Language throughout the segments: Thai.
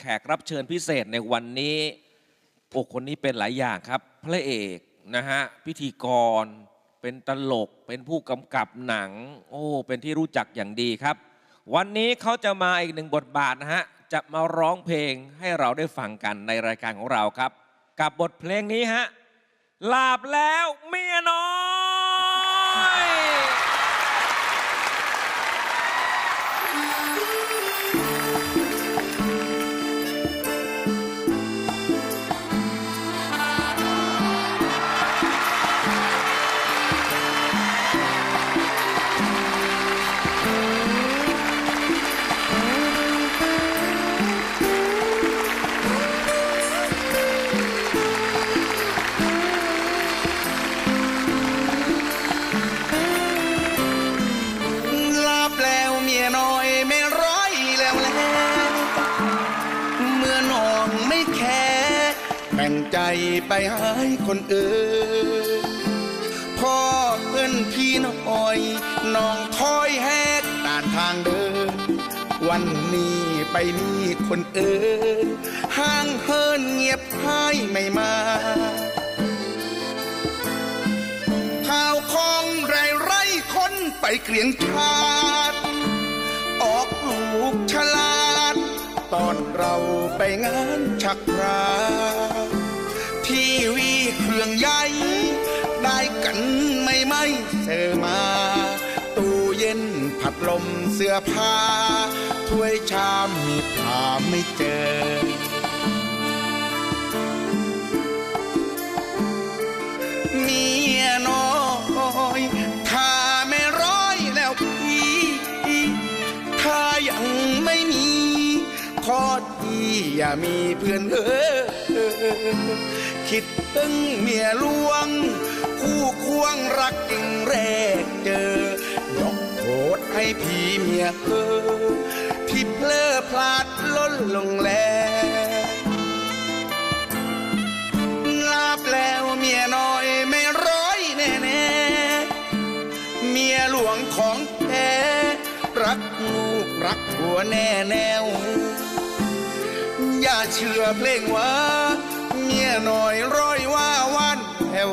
แขกรับเชิญพิเศษในวันนี้โอ้คนนี้เป็นหลายอย่างครับ พระเอกนะฮะพิธีกร เป็นตลก เป็นผู้กำกับหนัง โอ้เป็นที่รู้จักอย่างดีครับ วันนี้เขาจะมาอีกหนึ่งบทบาทนะฮะจะมาร้องเพลงให้เราได้ฟังกันในรายการของเราครับ กับบทเพลงนี้ฮะหลาบแล้วเมียน้อย ไปให้คนอื่นพ่อเพื่นพี่น้อยน้องคอยแหกด่านทางเดิน วันนี้ไปมีคนอื่นห่างเฮินเงียบหายไม่มาข่าวของไรไรคนไปเกลียงชาติออกลูกฉลาด ตอนเราไปงานชักรา เสอมา ตู้เย็นผัดลมเสื้อผ้า ถ้วยชามมีผ้าไม่เจอเมียน้อยถ้าไม่ร้อยแล้วพี่ถ้ายังไม่มีขอที่อย่ามีเพื่อนเออคิดตึงเมียลวง คู่ควงรักจริงแรกเจอยกโทษให้พี่เมียเออที่เพลอพลาดล้นลงแลลาบแล้วเมียน้อยไม่ร้อยแน่แน่ๆเมียหลวงของแท้รักลูกรักผัวแน่แนว อย่าเชื่อเพลงว่าเมียน้อยร้อยว่าวันแถว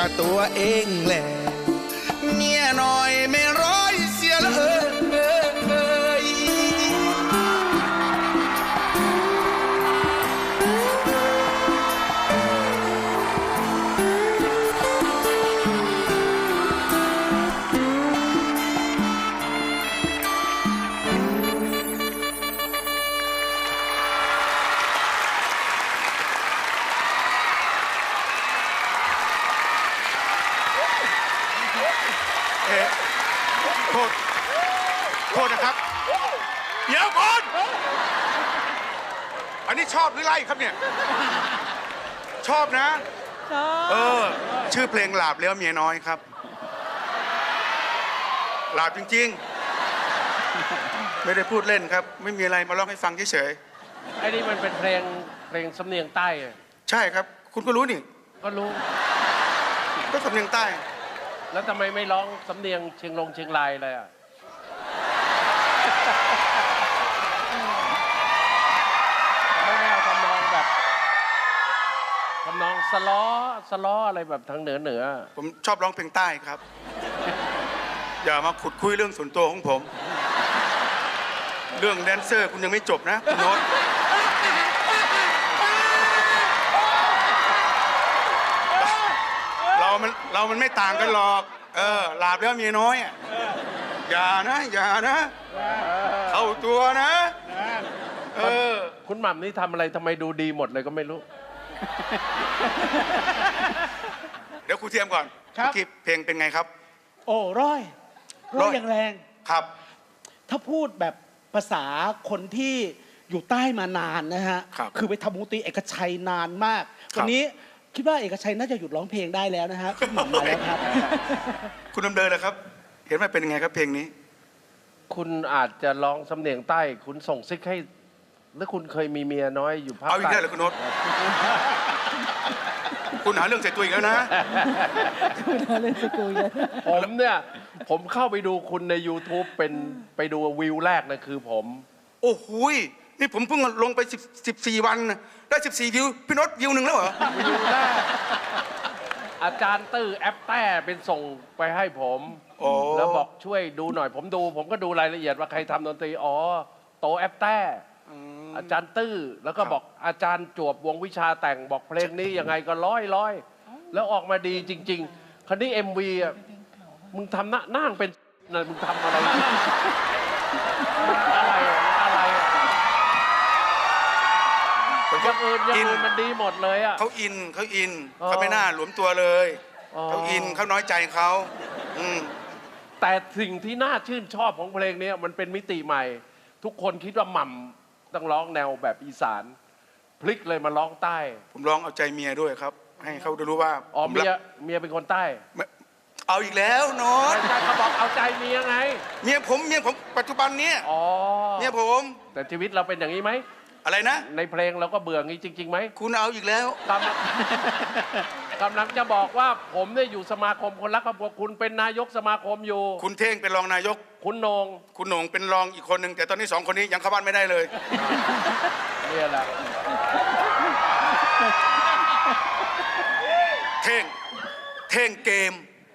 กกับตัวเองแหละ อันนี้ชอบหรือไล่ครับเนี่ย ชอบนะเออชื่อเพลงหลาบแล้วเมียน้อยครับ หลาบจริง ๆ ไม่ได้พูดเล่นครับ ไม่มีอะไรมาร้องให้ฟังเฉยไอ้นี่มันเป็นเพลงเพลงสำเนียงใต้อะๆใช่ครับ คุณก็รู้นี่ ก็รู้ ก็สำเนียงใต้ แล้วทำไมไม่ร้องสำเนียงเชียงรงเชียงรายเลยอะทำไมไม่เอาทำนองแบบทำนองสล้อสล้ออะไรแบบทางเหนือเหนือ ผมชอบร้องเพลงใต้ครับ อย่ามาขุดคุยเรื่องส่วนตัวของผม เรื่องแดนเซอร์คุณยังไม่จบนะคุณโน้ตเรามันเรามันไม่ต่างกันหรอก เออหลาบแล้วเมียน้อยอะอย่านะ อย่านะ เข้าตัวนะ เออ คุณหม่ำนี่ทำอะไรทำไมดูดีหมดเลยก็ไม่รู้ เดี๋ยวครูเทียมก่อนครับ เมื่อกี้เพลงเป็นไงครับ โอ้ร้อยร้ร้ออย ยอย่างแรง ครับ ถ้าพูดแบบภาษาคนที่อยู่ใต้มานานนะฮะครับอไปทำวงดนตรีเอกชัยนานมาก ครับ วันนี้คิดว่าเอกชัยน่าจะหยุดร้องเพลงได้แล้วนะฮะขึ้นหม่ำมาแล้วครับ คุณดำเนินนะครับ เห็นว่าเป็นยังไงครับเพลงนี้ คุณอาจจะร้องสำเนียงใต้ คุณส่งซิกให้ หรือคุณเคยมีเมียน้อยอยู่ภาคเอาอีกใต้แล้วเหรอคุณโน้ต คุณหาเรื่องใส่ตัวอีกแล้วนะผมเนี่ย ผมเข้าไปดูคุณใน YouTube เป็นไปดูวิวแรกนะคือผม โอ้โหยนี่ผมเพิ่งลงไป10 14 วันน่ะได้ 14 วิว พี่โนตวิวหนึ่งแล้วเหรอ วิวแรก อาจารย์ตื้อแอปแต้เป็นส่งไปให้ผมโอ้แล้วบอกช่วยดูหน่อยผมดู ผมก็ดูรายละเอียดว่าใครทำดนตรีอ๋อโตแอปแต้ อาจารย์ตื้อแล้วก็บอกอาจารย์จวบวงวิชาแต่งบอกเพลงนี้ยังไงก็ร้อยร้อยแล้วออกมาดีจริง ๆคันนี้เอ็มวีอะมึงทำหน้านั่งเป็นนะมึงทำอะไรอะไรอะอะไรอะผมอย่างอื่นอย่างอินอื่นมันดีหมดเลยอะเขาอินเขาอินอ๋อเขาไม่น่าหลวมตัวเลยอ๋อเขาอินเขาน้อยใจเขาอืมแต่สิ่งที่น่าชื่นชอบของเพลงนี้มันเป็นมิติใหม่ ทุกคนคิดว่าหม่ำ ต้องร้องแนวแบบอีสาน พลิกเลยมาร้องใต้ ผมร้องเอาใจเมียด้วยครับ ให้เขาได้รู้ว่าอ๋อผมเมียรักเมียเป็นคนใต้ไม่เอาอีกแล้วโนอไม่ตใช่เขาบอกเอาใจเมียไง เมียผมเมียผมปัจจุบันเนี้ยอ๋อเมียผมแต่ชีวิตเราเป็นอย่างนี้ไหม อะไรนะ ในเพลงเราก็เบื่องี้จริงๆไหม คุณเอาอีกแล้วกำลัง กำลังจะบอกว่าผมเนี่ยอยู่สมาคมคนรักครอบครัวคุณเป็นนายกสมาคมอยู่ คุณเท่งเป็นรองนายก คุณโหนงคุณโหน่งเป็นรองอีกคนหนึ่งแต่ตอนนี้สองคนนี้ยังเข้าบ้านไม่ได้เลย เนี่ยแหละเท่ง เท่งเกม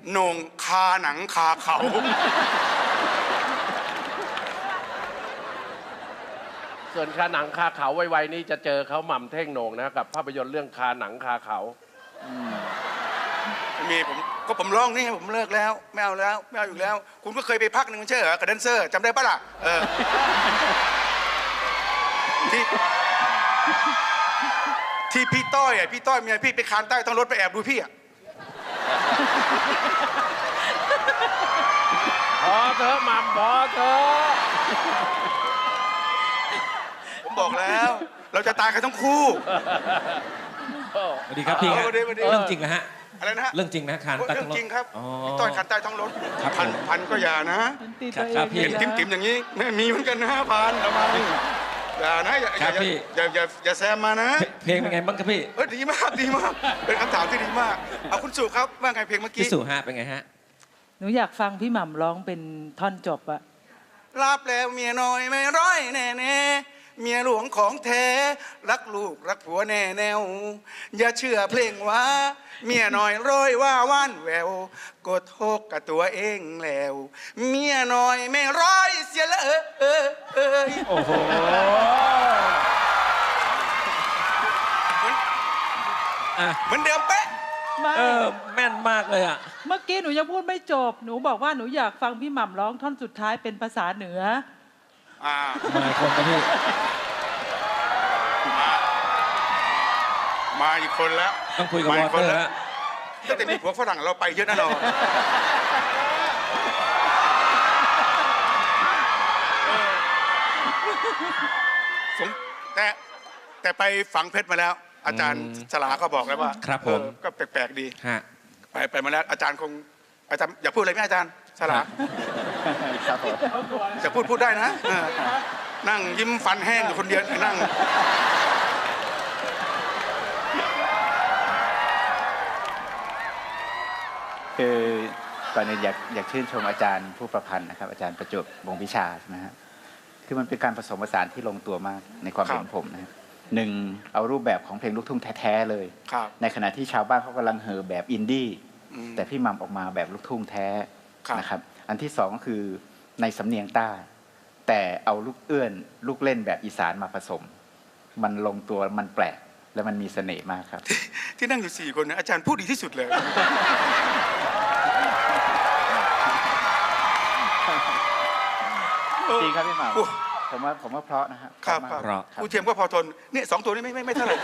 โหน่งคาหนังคาเขา ส่วนคาหนังคาเขาไวๆนี้จะเจอเขาหม่ำเท่งโหนงนะกับภาพยนตร์เรื่องคาหนังคาเขามี ผมก็ผมร้องนี่ผมเลิกแล้ว ไม่เอาแล้ว ไม่เอาอยู่แล้ว คุณก็เคยไปพักหนึ่งไม่ใช่เหรอกับแดนเซอร์จำได้ปะล่ะเออที่ที่พี่ต้อยอะพี่ต้อยเมียพี่ไปคานใต้ต้องรถไปแอบดูพี่อะพอเถอะหม่ำพอเถอะผมบอกแล้ว เราจะตายกันทั้งคู่ สวัสดีครับพี่เออฮะสวัสดีสวัสดี เรื่องจริงนะฮะ อะไรนะฮะเรื่องจริงนะคานโอ้ใต้เรื่อท้องงรถจริงครับอ๋อ พี่ต้อยคานใต้ท้องรถครับพันผมพันก็อย่านะครับครับพี่ เห็นติ๋มติ๋มๆอย่างนี้ไม่มีเหมือนกันนะพันระวังอย่านะอย่าคอรัย่าบพี่ อย่าอย่าอย่าแซมมานะเพลงเป็นไงบ้างครับพี่เออดีมากดีมาก เป็นคำถามที่ดีมากเอาคุณสุครับว่าไงเพลงเมื่อพี่กี้สุฮะเป็นไงฮะ หนูอยากฟังพี่หม่ำร้องเป็นท่อนจบอะรับแล้วเมียน้อยไม่ร้อยแน่แน่ เมียหลวงของแท้ รักลูกรักผัวแน่แนว อย่าเชื่อเพลงว่า เมียน้อยร้อยว่าว่านแววกดโทกกับตัวเองแล้ว เมียน้อยไม่ร้อยเสียเลยเออเอยโอ้โหอะเหมือนเดิมเป๊ะไม่เออแม่นมากเลยอะ เมื่อกี้หนูยังพูดไม่จบ หนูบอกว่าหนูอยากฟังพี่หม่ำร้องท่อนสุดท้ายเป็นภาษาเหนือ อ่ามาอีกคนครับพี่มาอีกคนแล้วต้องคุยกับมาวออีกเตคอนร์แล้วแล้วตั้งแต่มีผัวฝรั่งเราไปเยอะนะเราสงแต่แต่ไปฝังเพชรมาแล้ว อาจารย์อืมสลาก็บอกแล้วว่าครับผมเออก็แปลกๆดีฮะไปไปมาแล้วอาจารย์คงอาจารย์อยากพูดอะไรไหมอาจารย์สลา ครับผมอยากพูดพูดได้นะเออนั่งยิ้มฟันแห้งอยู่คนเดียวนั่ง คือก่อนอื่นอยากอยากชื่นชมอาจารย์ผู้ประพันธ์นะครับ อาจารย์ประจวบวงวิชาใช่ไหมฮะคือมันเป็นการผสมผสานที่ลงตัวมากในความครับเห็นผมนะครับหนึ่งเอารูปแบบของเพลงลูกทุ่งแท้ๆเลย ครับ ในขณะที่ชาวบ้านเขากำลังเห่อแบบอินดี้ อืม แต่พี่หมัมออกมาแบบลูกทุ่งแท้ครับ นะครับ อันที่สองก็คือในสำเนียงใต้ แต่เอาลูกเอื้อน ลูกเล่นแบบอีสานมาผสม มันลงตัวมันแปลกและมันมีเสน่ห์มากครับ ที่นั่งอยู่สี่คนนะอาจารย์พูดดีที่สุดเลย จริงครับพี่หมัมโอ้ ผมว่าผมว่าเพราะนะฮะครับเพครัราะบมากเพราะครูเทียมก็พอทนเนี่ยสองตัวนี้ไม่ไม่ไม่เท่าไหร่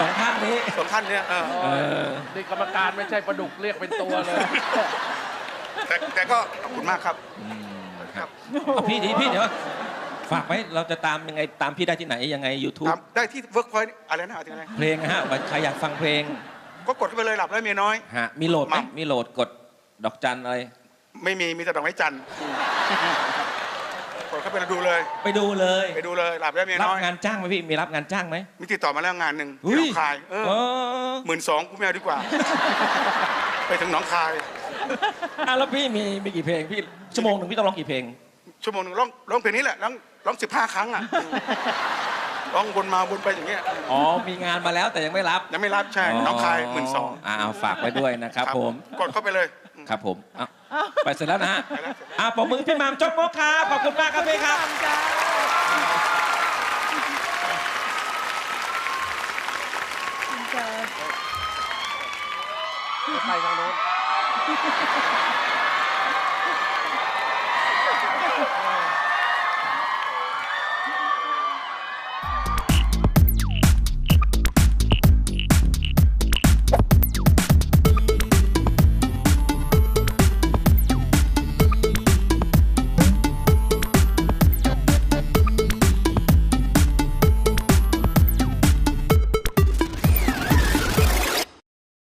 สองท่านนี้ สองท่านเนี่ยเออเออ นี่กรรมการไม่ใช่ประดุกเรียกเป็นตัวเลย แต่แต่ก็ขอบคุณมากครับ อืมครับเอาพี่ดีพี่เดี๋ยวฝากไว้เราจะตามยังไงตามพี่ได้ที่ไหนยังไง YouTube ถามได้ที่เวิร์กพอยต์อะไรนะอะไรนะเพลงนะฮะว่าใครอยากฟังเพลงก็กดเข้าไปเลยหลับแล้วเมียน้อย ฮะมีโหลดไหมมามีโหลดกดดอกจันอะไร ไม่มีมีแต่ดอกไม้จันทร์กดเข้าไปแล้วดูเลย ไปดูเลยไปดูเลยหลับแล้วเมียรับน้อย งานจ้างไหมพี่มีรับงานจ้างไหมมีติดต่อมาแล้วงานหนึ่งอุ้ที่หนองคายเออเออหมื่นสองกูไม่เอาดีกว่า ไปถึงหนองคาย อะแล้วพี่มีมีกี่เพลงพี่ชั่วโมงหนึ่งพี่ต้องร้องกี่เพลง ชั่วโมงหนึ่งร้องร้องเพลงนี้แหละร้องร้องสิบห้าครั้งอะร้องวนมาวนไปอย่างเงี้ยอ๋อมีงานมาแล้วแต่ยังไม่รับยังไม่รับใช่น้องคายหมื่นสองอ่าเอาฝากไว้ด้วยนะครับผมกดเข้าไปเลยครับผมอะไปเสร็จแล้วนะฮะอะปมมือพี่หมามจกมกครับขอบคุณมากครับพี่ครับไปทางโน้น ハハハハ。